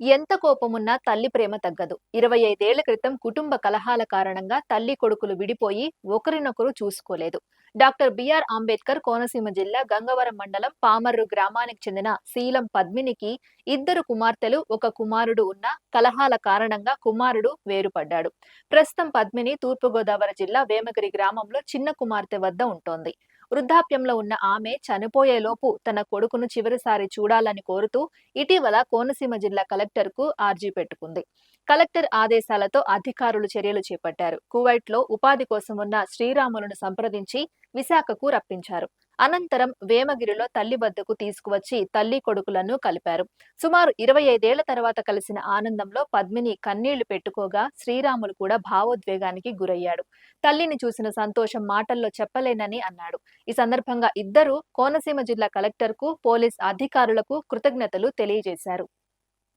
ఎంత కోపమున్నా తల్లి ప్రేమ తగ్గదు. ఇరవై ఐదేళ్ళ క్రితం కుటుంబ కలహాల కారణంగా తల్లి కొడుకులు విడిపోయి ఒకరినొకరు చూసుకోలేదు. డాక్టర్ బిఆర్ అంబేద్కర్ కోనసీమ జిల్లా గంగవరం మండలం పామర్రు గ్రామానికి చెందిన శీలం పద్మినికి ఇద్దరు కుమార్తెలు ఒక కుమారుడు ఉన్న కలహాల కారణంగా కుమారుడు వేరుపడ్డాడు. ప్రస్తుతం పద్మిని తూర్పుగోదావరి జిల్లా వేమగిరి గ్రామంలో చిన్న కుమార్తె వద్ద ఉంటోంది. వృద్ధాప్యంలో ఉన్న ఆమె చనిపోయేలోపు తన కొడుకును చివరిసారి చూడాలని కోరుతూ ఇటీవల కోనసీమ జిల్లా కలెక్టర్కు ఆర్జీ పెట్టుకుంది. కలెక్టర్ ఆదేశాలతో అధికారులు చర్యలు చేపట్టారు. కువైట్లో ఉపాధి కోసం ఉన్న శ్రీరాములను సంప్రదించి విశాఖకు రప్పించారు. అనంతరం వేమగిరిలో తల్లి వద్దకు తీసుకువచ్చి తల్లి కొడుకులను కలిపారు. సుమారు ఇరవై ఐదేళ్ళ తర్వాత కలిసిన ఆనందంలో పద్మిని కన్నీళ్ళు పెట్టుకోగా శ్రీరాములు కూడా భావోద్వేగానికి గురయ్యాడు. తల్లిని చూసిన సంతోషం మాటల్లో చెప్పలేనని అన్నాడు. ఈ సందర్భంగా ఇద్దరు కోనసీమ జిల్లా కలెక్టర్కు పోలీస్ అధికారులకు కృతజ్ఞతలు తెలియజేశారు.